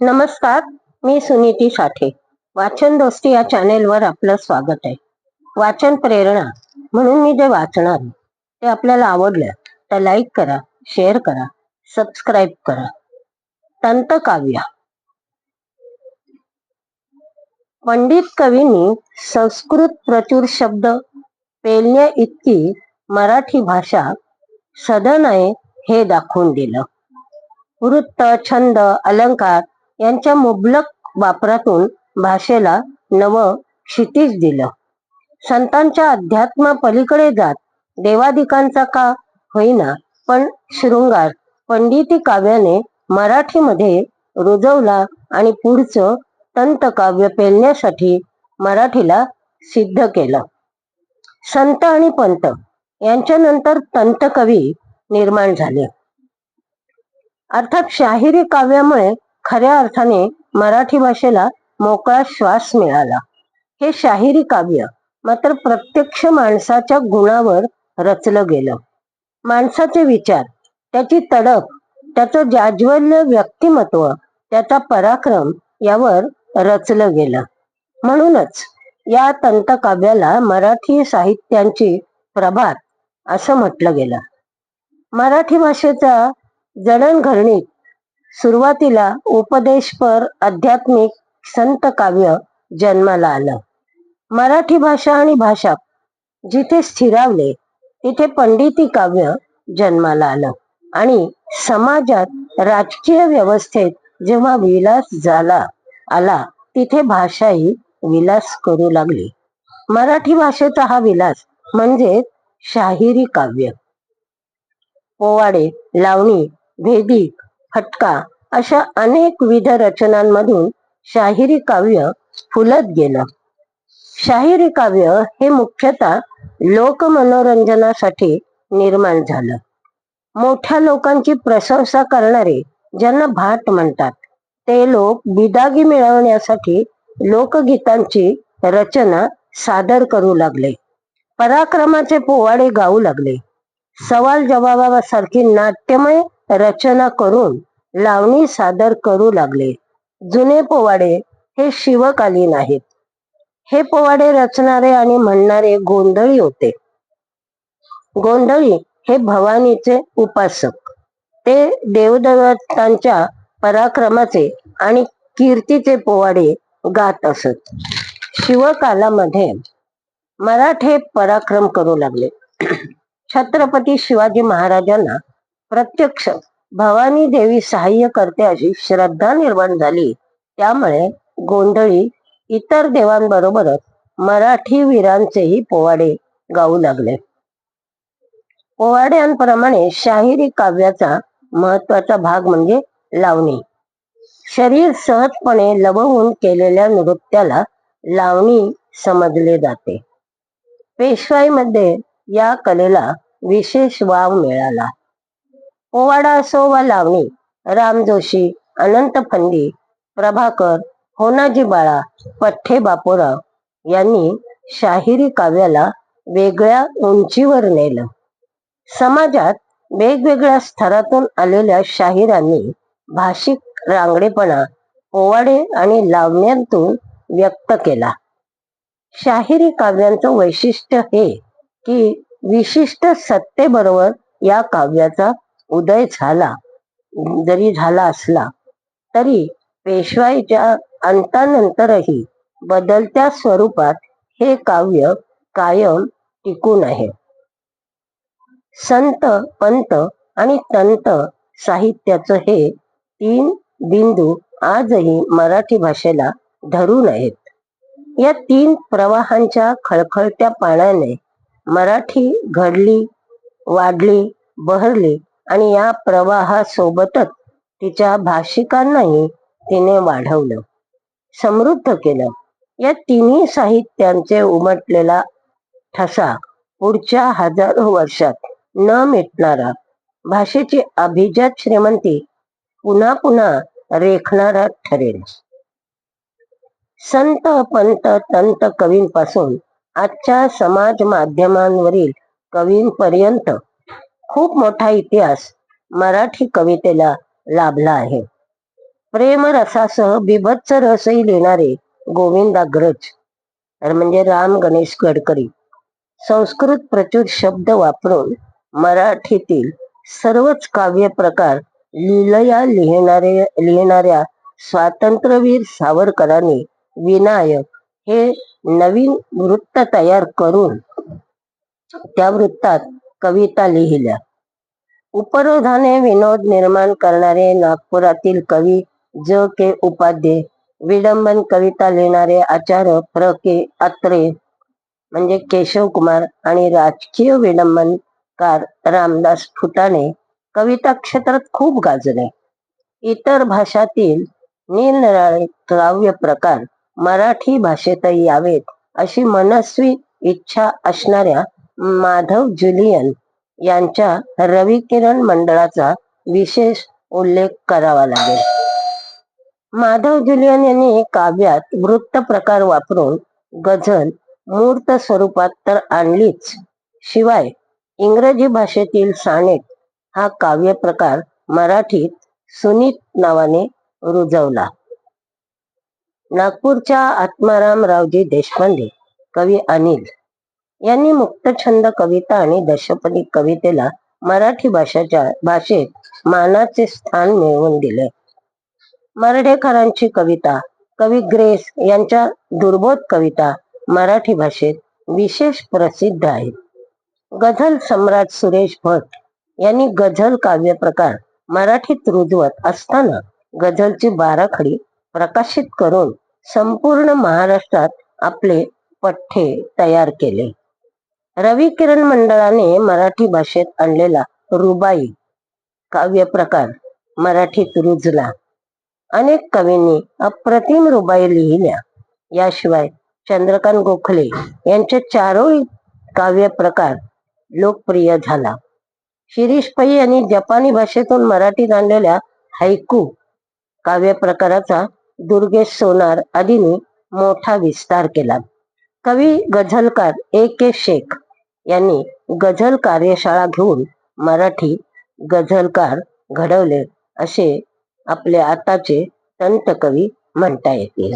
नमस्कार मी सुनीती साठे. वाचन दोस्ती या चॅनेलवर आपलं स्वागत आहे. वाचन प्रेरणा म्हणून मी जे वाचणार ते आपल्याला आवडलं तर लाईक करा शेअर करा सबस्क्राईब करा. तंतकाव्य. पंडित कवींनी संस्कृत प्रचूर शब्द पेलण्या इतकी मराठी भाषा सदन आहे हे दाखवून दिलं. वृत्त छंद अलंकार यांच्या मुबलक वापरातून भाषेला नव क्षितिज दिलं. संतांच्या अध्यात्मा पलीकडे जात देवादिकांचा का होईना पण शृंगार पंडिती काव्याने मराठीमध्ये रुजवला आणि पुढचं तंतकाव्य पेलण्यासाठी मराठीला सिद्ध केलं. संत आणि पंत यांच्यानंतर तंतकवी निर्माण झाले. अर्थात शाहिरी काव्यामुळे खऱ्या अर्थाने मराठी भाषेला मोकळा श्वास मिळाला. हे शाहिरी काव्य मात्र प्रत्यक्ष माणसाच्या गुणावर रचलं गेलं. माणसाचे विचार त्याची तडप त्याचं जाज्वल्य व्यक्तिमत्व त्याचा पराक्रम यावर रचलं गेलं. म्हणूनच या तंतकाव्याला मराठी साहित्यांची प्रभात असं म्हटलं गेलं. मराठी भाषेचा जडणघडणीत सुरुवातीला उपदेशपर आध्यात्मिक संत काव्य जन्माला आलं. मराठी भाषा आणि भाषा जिथे स्थिरावले तिथे पंडिती काव्य जन्माला आलं. आणि समाजात राजकीय व्यवस्थेत जेव्हा विलास झाला आला तिथे भाषाही विलास करू लागली. मराठी भाषेचा हा विलास म्हणजे शाहिरी काव्य. पोवाडे लावणी भेदी फटका अशा अनेक विध रचनांमधून शाहिरी काव्य फुलत गेलं. शाहिरी काव्य हे मुख्यतः लोकमनोरंजनासाठी निर्माण झालं. मोठ्या लोकांची प्रशंसा करणारे ज्यांना भाट म्हणतात ते लोक बिदागी मिळवण्यासाठी लोकगीतांची रचना सादर करू लागले. पराक्रमाचे पोवाडे गाऊ लागले. सवाल जवाबासारखी नाट्यमय रचना करून लावणी सादर करू लागले. जुने पोवाडे हे शिवकालीन आहेत. हे पोवाडे रचणारे आणि म्हणणारे गोंधळी होते. गोंधळी हे भवानीचे उपासक. ते देवदेवतांच्या पराक्रमाचे आणि कीर्तीचे पोवाडे गात असत. शिवकालामध्ये मराठे पराक्रम करू लागले. छत्रपती शिवाजी महाराजांना प्रत्यक्ष भवानी देवी सहाय्य करते अशी श्रद्धा निर्माण झाली. त्यामुळे गोंधळी इतर देवांबरोबरच मराठी वीरांचेही पोवाडे गाऊ लागले. पोवाड्यांप्रमाणे शाहिरी काव्याचा महत्त्वाचा भाग म्हणजे लावणी. शरीर सहजपणे लबवून केलेल्या नृत्याला लावणी समजले जाते. पेशवाईमध्ये या कलेला विशेष वाव मिळाला. पोवाडा असो वा लावणी राम जोशी अनंत फंदी प्रभाकर होनाजी बाळा पठ्ठे बापूराव यांनी शाहिरी काव्याला वेगळ्या उंचीवर नेलं. समाजात वेगवेगळ्या स्तरातून आलेल्या शाहिरांनी भाषिक रांगडेपणा पोवाडे आणि लावण्यांतून व्यक्त केला. शाहिरी काव्यांचं वैशिष्ट्य हे की विशिष्ट सत्तेबरोबर या काव्याचा उदय झाला. जरी झाला असला तरी पेशवाईच्या अंतानंतरही बदलत्या स्वरूपात हे काव्य कायम टिकून आहे. संत पंत आणि तंत साहित्याचं हे तीन बिंदू आजही मराठी भाषेला धरून आहेत. या तीन प्रवाहांच्या खळखळत्या पाण्याने मराठी घडली वाढली बहरली आणि या प्रवाहासोबतच तिच्या भाषिकांनाही तिने वाढवलं. समृद्ध केलं. या तिन्ही साहित्यांचे उमटलेला ठसा पुढच्या हजारो वर्षात न मिटणारा भाषेची अभिजात श्रीमंती पुन्हा पुन्हा रेखणारा ठरेल. संत पंत तंत कवींपासून आजच्या समाज माध्यमांवरील कवींपर्यंत खूप मोठा इतिहास मराठी कवितेला लाभला आहे. प्रेमरसासह बिभत्स रसही लिहिणारे गोविंदाग्रज तर म्हणजे राम गणेश गडकरी संस्कृत प्रचुर शब्द वापरून मराठीतील सर्वच काव्य प्रकार लिलया लिहिणारे लिहिणाऱ्या स्वातंत्र्यवीर सावरकरांनी विनायक हे नवीन वृत्त तयार करून त्या वृत्तात कविता लिहिल्या. उपरोधाने विनोद निर्माण करणारे नागपुरातील कवी ज. के. उपाध्ये विडंबन कविता लिहिणारे आचार्य प्र. के. अत्रे म्हणजे केशव कुमार आणि राजकीय विडंबनकार रामदास फुटाणे कविता क्षेत्रात खूप गाजले. इतर भाषातील निरनिराळे काव्य प्रकार मराठी भाषेतही यावेत अशी मनस्वी इच्छा असणाऱ्या माधव जुलियन यांच्या रविकिरण मंडळाचा विशेष उल्लेख करावा लागेल. माधव जुलियन यांनी काव्यात वृत्त प्रकार वापरून गझल मूर्त स्वरूपात तर आणलीच. शिवाय इंग्रजी भाषेतील सानेट हा काव्य प्रकार मराठीत सुनीत नावाने रुजवला. नागपूरच्या आत्माराम रावजी देशपांडे कवी अनिल. यांनी मुक्तछंद कविता आणि दशपदी कवितेला मराठी भाषेच्या भाषेत मानाचे स्थान मिळवून दिले. मर्ढेकरांची कविता कवी ग्रेस यांच्या दुर्बोध कविता मराठी भाषेत विशेष प्रसिद्ध आहेत. गझल सम्राट सुरेश भट यांनी गझल काव्य प्रकार मराठीत रुजवत असताना गझलची बाराखडी प्रकाशित करून संपूर्ण महाराष्ट्रात आपले पठ्ठे तयार केले. रवी किरण मंडळाने मराठी भाषेत आणलेला रुबाई काव्य प्रकार मराठीत रुजला. अनेक कवींनी अप्रतिम रुबाई लिहिल्या. याशिवाय चंद्रकांत गोखले यांचे चारोळी काव्य प्रकार लोकप्रिय झाला. शिरीष पै यांनी जपानी भाषेतून मराठीत आणलेल्या हैकू काव्य प्रकाराचा दुर्गेश सोनार आदींनी मोठा विस्तार केला. कवी गझलकार ए के शेख यांनी गझल कार्यशाळा घेऊन मराठी गझलकार घडवले असे आपले आताचे संत कवी म्हणता येतील.